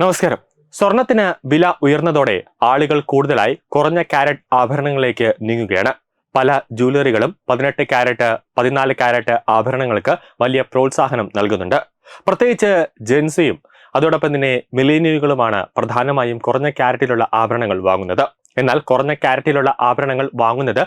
നമസ്കാരം. സ്വർണത്തിന് വില ഉയർന്നതോടെ ആളുകൾ കൂടുതലായി കുറഞ്ഞ കാരറ്റ് ആഭരണങ്ങളിലേക്ക് നീങ്ങുകയാണ്. പല ജൂവലറികളും പതിനെട്ട് കാരറ്റ് പതിനാല് കാരറ്റ് ആഭരണങ്ങൾക്ക് വലിയ പ്രോത്സാഹനം നൽകുന്നുണ്ട്. പ്രത്യേകിച്ച് ജെൻസിയും അതോടൊപ്പം തന്നെ മിലേനിയലുകളുമാണ് പ്രധാനമായും കുറഞ്ഞ കാരറ്റിലുള്ള ആഭരണങ്ങൾ വാങ്ങുന്നത്. എന്നാൽ കുറഞ്ഞ കാരറ്റിലുള്ള ആഭരണങ്ങൾ വാങ്ങുന്നത്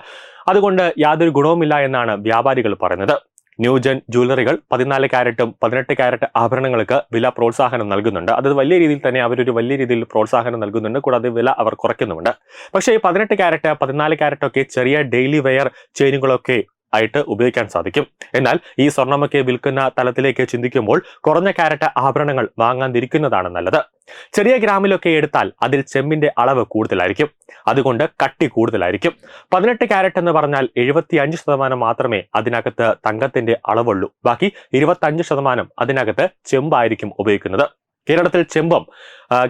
അതുകൊണ്ട് യാതൊരു ഗുണവുമില്ല എന്നാണ് വ്യാപാരികൾ പറയുന്നത്. ന്യൂജൻ ജ്വല്ലറികൾ പതിനാല് ക്യാരറ്റും പതിനെട്ട് ക്യാരറ്റ് ആഭരണങ്ങൾക്ക് വില പ്രോത്സാഹനം നൽകുന്നുണ്ട്. അത് വലിയ രീതിയിൽ തന്നെ അവരൊരു വലിയ രീതിയിൽ പ്രോത്സാഹനം നൽകുന്നുണ്ട്. കൂടാതെ വില അവർ കുറയ്ക്കുന്നുമുണ്ട്. പക്ഷേ ഈ പതിനെട്ട് ക്യാരറ്റ് പതിനാല് ക്യാരറ്റ് ഒക്കെ ചെറിയ ഡെയിലി വെയർ ചെയിനുകളൊക്കെ ആയിട്ട് ഉപയോഗിക്കാൻ സാധിക്കും. എന്നാൽ ഈ സ്വർണമൊക്കെ വിൽക്കുന്ന തലത്തിലേക്ക് ചിന്തിക്കുമ്പോൾ കുറഞ്ഞ കാരറ്റ് ആഭരണങ്ങൾ വാങ്ങാതിരിക്കുന്നതാണ് നല്ലത്. ചെറിയ ഗ്രാമിലൊക്കെ എടുത്താൽ അതിൽ ചെമ്മിന്റെ അളവ് കൂടുതലായിരിക്കും. അതുകൊണ്ട് കട്ടി കൂടുതലായിരിക്കും. പതിനെട്ട് ക്യാരറ്റ് എന്ന് പറഞ്ഞാൽ എഴുപത്തി അഞ്ച് ശതമാനം മാത്രമേ അതിനകത്ത് തങ്കത്തിന്റെ അളവുള്ളൂ. ബാക്കി ഇരുപത്തഞ്ച് ശതമാനം അതിനകത്ത് ചെമ്പായിരിക്കും ഉപയോഗിക്കുന്നത്. കേരളത്തിൽ ചെമ്പും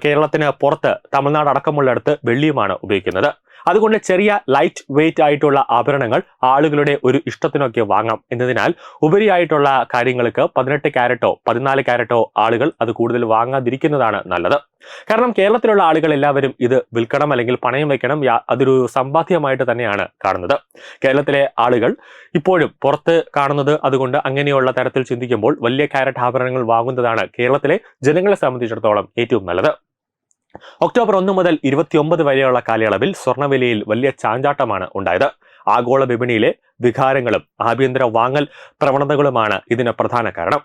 കേരളത്തിന് പുറത്ത് തമിഴ്നാട് അടക്കമുള്ളിടത്ത് വെള്ളിയുമാണ് ഉപയോഗിക്കുന്നത്. അതുകൊണ്ട് ചെറിയ ലൈറ്റ് വെയിറ്റ് ആയിട്ടുള്ള ആഭരണങ്ങൾ ആളുകളുടെ ഒരു ഇഷ്ടത്തിനൊക്കെ വാങ്ങാം. എന്നതിനാൽ ഉപരിയായിട്ടുള്ള കാര്യങ്ങൾക്ക് പതിനെട്ട് ക്യാരറ്റോ പതിനാല് ക്യാരറ്റോ ആളുകൾ അത് കൂടുതൽ വാങ്ങാതിരിക്കുന്നതാണ് നല്ലത്. കാരണം കേരളത്തിലുള്ള ആളുകൾ എല്ലാവരും ഇത് വിൽക്കണം അല്ലെങ്കിൽ പണയം വയ്ക്കണം അതൊരു സമ്പാദ്യമായിട്ട് തന്നെയാണ് കാണുന്നത്. കേരളത്തിലെ ആളുകൾ ഇപ്പോഴും പുറത്ത് കാണുന്നത് അതുകൊണ്ട് അങ്ങനെയുള്ള തരത്തിൽ ചിന്തിക്കുമ്പോൾ വലിയ ക്യാരറ്റ് ആഭരണങ്ങൾ വാങ്ങുന്നതാണ് കേരളത്തിലെ ജനങ്ങളെ സംബന്ധിച്ചിടത്തോളം ഏറ്റവും നല്ലത്. ഒക്ടോബർ ഒന്ന് മുതൽ ഇരുപത്തിയൊമ്പത് വരെയുള്ള കാലയളവിൽ സ്വർണവിലയിൽ വലിയ ചാഞ്ചാട്ടമാണ് ഉണ്ടായത്. ആഗോള വിപണിയിലെ വികാരങ്ങളും ആഭ്യന്തര വാങ്ങൽ പ്രവണതകളുമാണ് ഇതിന് പ്രധാന കാരണം.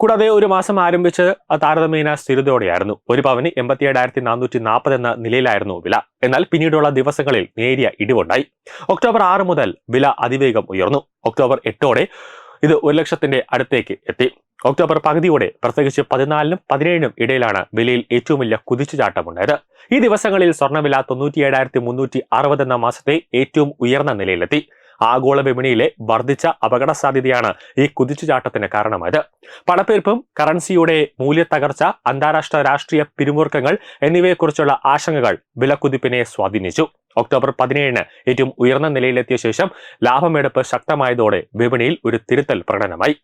കൂടാതെ ഒരു മാസം ആരംഭിച്ച് താരതമ്യേന സ്ഥിരതയോടെയായിരുന്നു. ഒരു പവന് എൺപത്തി ഏഴായിരത്തി നാനൂറ്റി നാൽപ്പത് എന്ന നിലയിലായിരുന്നു വില. എന്നാൽ പിന്നീടുള്ള ദിവസങ്ങളിൽ നേരിയ ഇടിവുണ്ടായി. ഒക്ടോബർ ആറ് മുതൽ വില അതിവേഗം ഉയർന്നു. ഒക്ടോബർ എട്ടോടെ ഇത് ഒരു ലക്ഷത്തിന്റെ അടുത്തേക്ക് എത്തി. ഒക്ടോബർ പകുതിയോടെ പ്രത്യേകിച്ച് പതിനാലിനും പതിനേഴിനും ഇടയിലാണ് വിലയിൽ ഏറ്റവും വലിയ കുതിച്ചുചാട്ടമുണ്ടായത്. ഈ ദിവസങ്ങളിൽ സ്വർണവില തൊണ്ണൂറ്റി മുന്നൂറ്റി അറുപത് എന്ന മാസത്തെ ഏറ്റവും ഉയർന്ന നിലയിലെത്തി. ആഗോള വിപണിയിലെ വർദ്ധിച്ച അപകട സാധ്യതയാണ് ഈ കുതിച്ചുചാട്ടത്തിന് കാരണമായത്. പണപ്പെരുപ്പും കറൻസിയുടെ മൂല്യത്തകർച്ച അന്താരാഷ്ട്ര രാഷ്ട്രീയ പിരിമുറുക്കങ്ങൾ എന്നിവയെക്കുറിച്ചുള്ള ആശങ്കകൾ വിലക്കുതിപ്പിനെ സ്വാധീനിച്ചു. ഒക്ടോബർ പതിനേഴിന് ഏറ്റവും ഉയർന്ന നിലയിലെത്തിയ ശേഷം ലാഭമെടുപ്പ് ശക്തമായതോടെ വിപണിയിൽ ഒരു തിരുത്തൽ പ്രകടനമായി.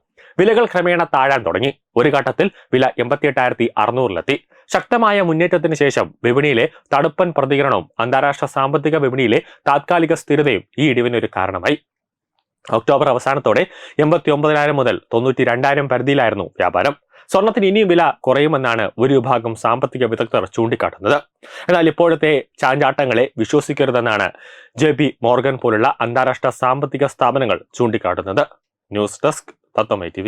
വിലകൾ ക്രമേണ താഴാൻ തുടങ്ങി. ഒരു ഘട്ടത്തിൽ വില എൺപത്തിയെട്ടായിരത്തി അറുന്നൂറിലെത്തി ശക്തമായ മുന്നേറ്റത്തിന് ശേഷം വിപണിയിലെ തടുപ്പൻ പ്രതികരണവും അന്താരാഷ്ട്ര സാമ്പത്തിക വിപണിയിലെ താത്കാലിക സ്ഥിരതയും ഈ ഇടിവിനൊരു കാരണമായി. ഒക്ടോബർ അവസാനത്തോടെ എൺപത്തി ഒമ്പതിനായിരം മുതൽ തൊണ്ണൂറ്റി രണ്ടായിരം പരിധിയിലായിരുന്നു വ്യാപാരം. സ്വർണത്തിന് ഇനിയും വില കുറയുമെന്നാണ് ഒരു വിഭാഗം സാമ്പത്തിക വിദഗ്ധർ ചൂണ്ടിക്കാട്ടുന്നത്. എന്നാൽ ഇപ്പോഴത്തെ ചാഞ്ചാട്ടങ്ങളെ വിശ്വസിക്കരുതെന്നാണ് ജെ ബി മോർഗൻ പോലുള്ള അന്താരാഷ്ട്ര സാമ്പത്തിക സ്ഥാപനങ്ങൾ ചൂണ്ടിക്കാട്ടുന്നത്. ന്യൂസ് ഡെസ്ക് തത്വമൈ ടി